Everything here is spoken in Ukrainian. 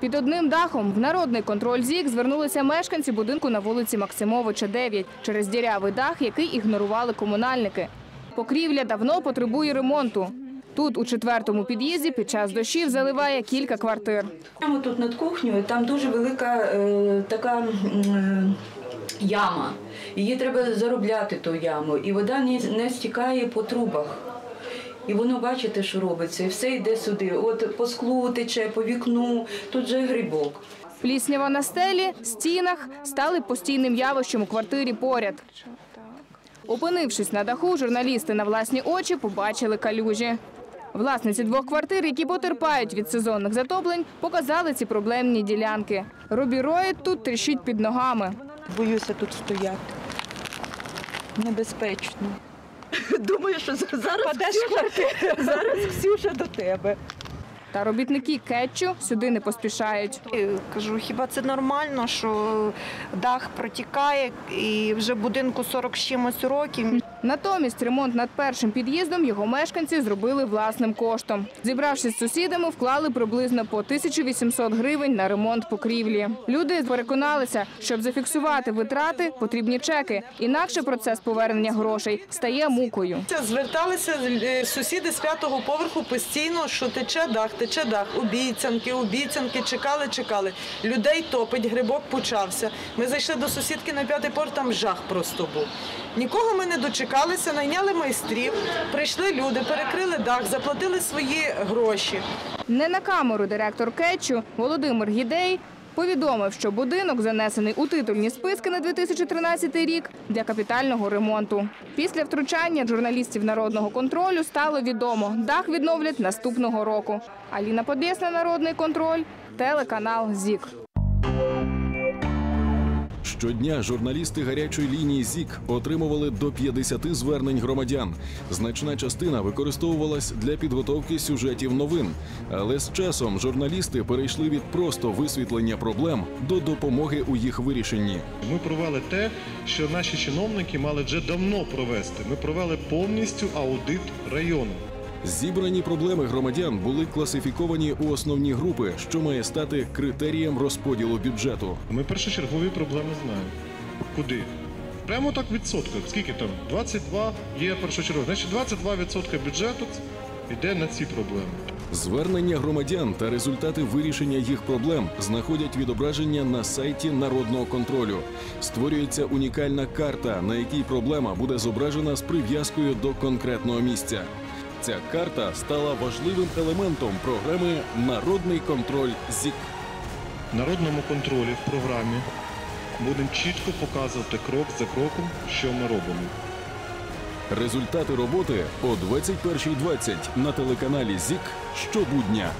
Під одним дахом в народний контроль ЗІК звернулися мешканці будинку на вулиці Максимовича, 9, через дірявий дах, який ігнорували комунальники. Покрівля давно потребує ремонту. Тут, у четвертому під'їзді, під час дощів заливає кілька квартир. Прямо тут над кухнею там дуже велика е, така е, яма. Її треба заробляти ту яму, і вода не, не стікає по трубах. І воно бачите, що робиться, і все йде сюди. От по склу тече, по вікну, тут же грибок. Пліснява на стелі, стінах стали постійним явищем у квартирі поряд. Опинившись на даху, журналісти на власні очі побачили калюжі. Власниці двох квартир, які потерпають від сезонних затоплень, показали ці проблемні ділянки. Робіроїд тут тріщить під ногами. Боюся тут стояти. Небезпечно. Думаю, що зараз Ксюша, зараз Ксюша до тебе. Та робітники кетчу сюди не поспішають. Кажу, хіба це нормально, що дах протікає і вже будинку 40 з чимось років. Натомість ремонт над першим під'їздом його мешканці зробили власним коштом. Зібравшись з сусідами, вклали приблизно по 1800 гривень на ремонт покрівлі. Люди переконалися, щоб зафіксувати витрати, потрібні чеки. Інакше процес повернення грошей стає мукою. Це Зверталися е, сусіди з п'ятого поверху постійно, що тече дах, тече дах. Обіцянки, обіцянки, чекали, чекали. Людей топить, грибок почався. Ми зайшли до сусідки на п'ятий порт, там жах просто був. Нікого ми не дочекалися, найняли майстрів, прийшли люди, перекрили дах, заплатили свої гроші. Не на камеру директор кетчу Володимир Гідей повідомив, що будинок занесений у титульні списки на 2013 рік для капітального ремонту. Після втручання журналістів народного контролю стало відомо, дах відновлять наступного року. Аліна Подєсна, народний контроль, телеканал ЗІК. Щодня журналісти гарячої лінії ЗІК отримували до 50 звернень громадян. Значна частина використовувалась для підготовки сюжетів новин. Але з часом журналісти перейшли від просто висвітлення проблем до допомоги у їх вирішенні. Ми провели те, що наші чиновники мали вже давно провести. Ми провели повністю аудит району. Зібрані проблеми громадян були класифіковані у основні групи, що має стати критерієм розподілу бюджету. Ми першочергові проблеми знаємо. Куди? Прямо так відсотках. Скільки там? 22 є першочергові. Значить, 22% бюджету йде на ці проблеми. Звернення громадян та результати вирішення їх проблем знаходять відображення на сайті народного контролю. Створюється унікальна карта, на якій проблема буде зображена з прив'язкою до конкретного місця. Ця карта стала важливим елементом програми Народний контроль ЗІК. Народному контролі в програмі будемо чітко показувати крок за кроком, що ми робимо. Результати роботи о 21.20 на телеканалі ЗІК щобудня.